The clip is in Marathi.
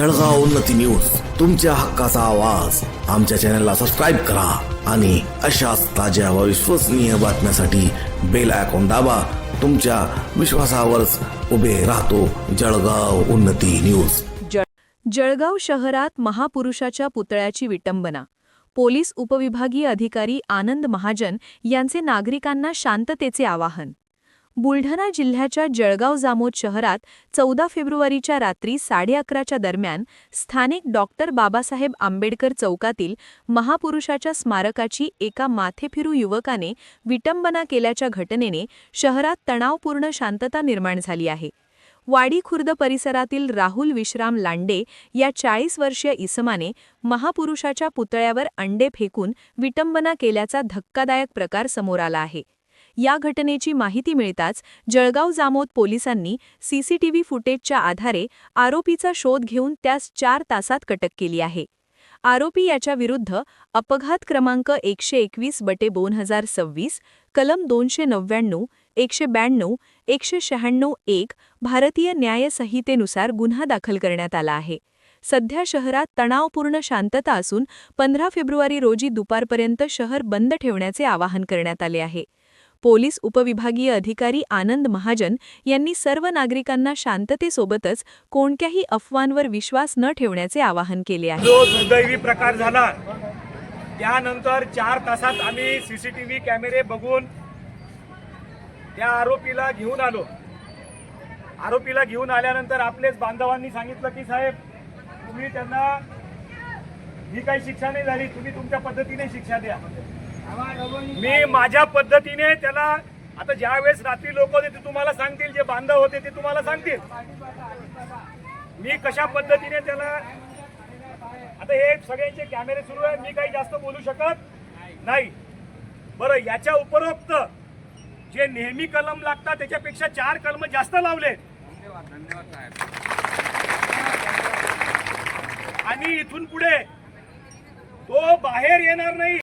जळगाव उन्नती न्यूज तुमच्या हक्काचा आवाज. आमच्या चॅनलला सबस्क्राईब करा आणि अशाच ताज्या व विश्वसनीय बातम्यासाठी बेल आयकॉन दाबा. तुमच्या विश्वासावरच उभे राहतो जळगाव उन्नती न्यूज. जळ जळगाव शहरात महापुरुषाच्या पुतळ्याची विटंबना. पोलीस उपविभागीय अधिकारी आनंद महाजन यांचे नागरिकांना शांततेचे आवाहन. बुलढाणा जिल्ह्याच्या जळगाव जामोद शहरात चौदा फेब्रुवारीच्या रात्री साडे अकराच्या दरम्यान स्थानिक डॉक्टर बाबासाहेब आंबेडकर चौकातील महापुरुषाच्या स्मारकाची एका माथेफिरू युवकाने विटंबना केल्याच्या घटनेने शहरात तणावपूर्ण शांतता निर्माण झाली आहे. वाडी खुर्द परिसरातील राहुल विश्राम लांडे या चाळीस वर्षीय इसमाने महापुरुषाच्या पुतळ्यावर अंडे फेकून विटंबना केल्याचा धक्कादायक प्रकार समोर आला आहे. या घटनेची माहिती मिळताच जळगाव जामोद पोलिसांनी सीसीटीव्ही फुटेजच्या आधारे आरोपीचा शोध घेऊन त्यास चार तासात कटक केली आहे. आरोपी याच्या विरुद्ध अपघात क्रमांक एकशे एकवीस बटे दोन हजार सव्वीस कलम दोनशे नव्याण्णव एकशे ब्याण्णव एकशे शहाण्णव एक भारतीय न्यायसंहितेनुसार गुन्हा दाखल करण्यात आला आहे. सध्या शहरात तणावपूर्ण शांतता असून पंधरा फेब्रुवारी रोजी दुपारपर्यंत शहर बंद ठेवण्याचे आवाहन करण्यात आले आहे. पोलीस उपविभागीय अधिकारी आनंद महाजन यांनी सर्व नागरिकांना शांततेसोबतच कोणत्याही अफवांवर विश्वास न ठेवण्याचे आवाहन केले आहे. जो दुर्दैवी प्रकार झाला त्यानंतर चार तासात आम्ही सीसीटीव्ही कॅमेरे बघून त्या आरोपीला घेऊन आलो. आरोपीला घेऊन आल्यानंतर आपलेच बांधवांनी सांगितलं की साहेब तुम्ही त्यांना ही काही शिक्षा नाही झाली तुम्ही तुमच्या पद्धतीने शिक्षा द्या. मी माझ्या पद्धतीने त्याला आता ज्या वेळेस रात्री लोक होते ते तुम्हाला सांगतील जे बांधव होते ते तुम्हाला सांगतील. मी कशा पद्धतीने त्याला आता हे सगळ्यांचे कॅमेरे सुरू आहेत मी काही जास्त बोलू शकत नाही. बरं याच्या उपरोक्त जे नेहमी कलम लागतात त्याच्यापेक्षा चार कलम जास्त लावले आणि इथून पुढे तो बाहेर येणार नाही.